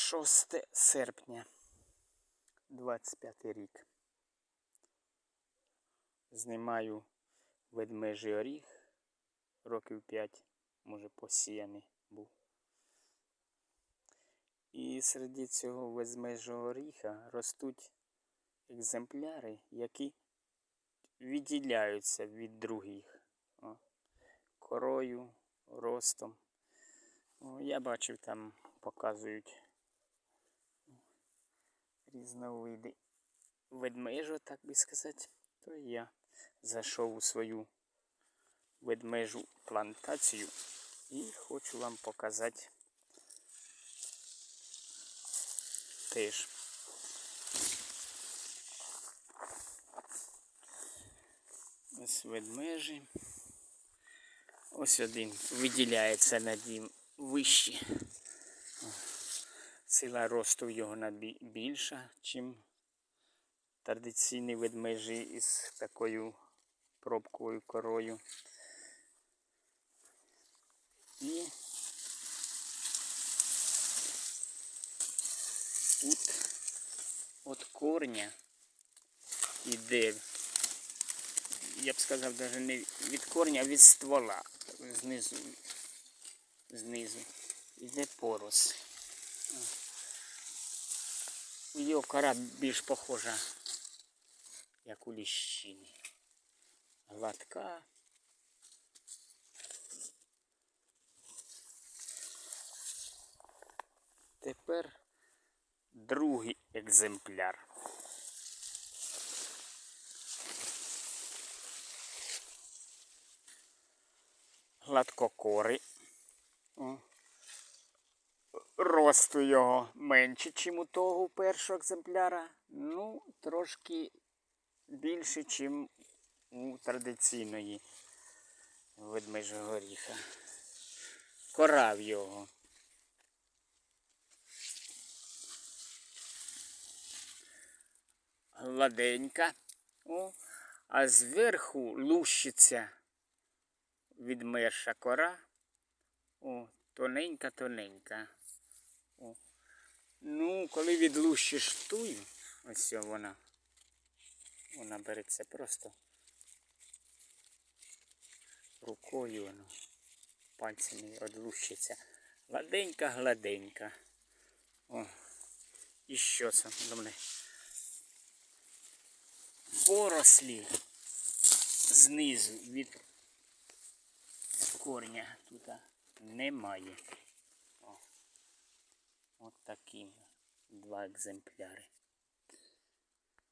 6 серпня 25 рік. Знімаю ведмежий оріг. Років 5, може, посіяний був. І серед цього ведмежого оріха ростуть екземпляри, які відділяються від других. О, корою, ростом. О, я бачив, там показують різновиди ведмежу, так би сказати. То я зайшов у свою ведмежу плантацію і хочу вам показати теж. Ось ведмежі. Ось один виділяється над ним вище. Сила росту його більша, ніж традиційні ведмежі із такою пробковою корою. І тут от корня іде, я б сказав, навіть не від корня, а від ствола. Знизу, знизу іде порос. Його кора більш похожа, як у ліщині. Гладка. Тепер другий екземпляр. Гладкокорий. О. Росту його менше, ніж у того першого екземпляра. Ну, трошки більше, ніж у традиційної ведмежого горіха. Кора в його. Гладенька. О, а зверху лущиться відмерша кора. О, тоненька-тоненька. О. Ну, коли відлущиш тую, ось вона. Вона береться просто рукою, воно, пальцями відлущиться. Гладенька-гладенька. О. І що це? Думаю, порослі знизу від корня тут немає. От такі два екземпляри.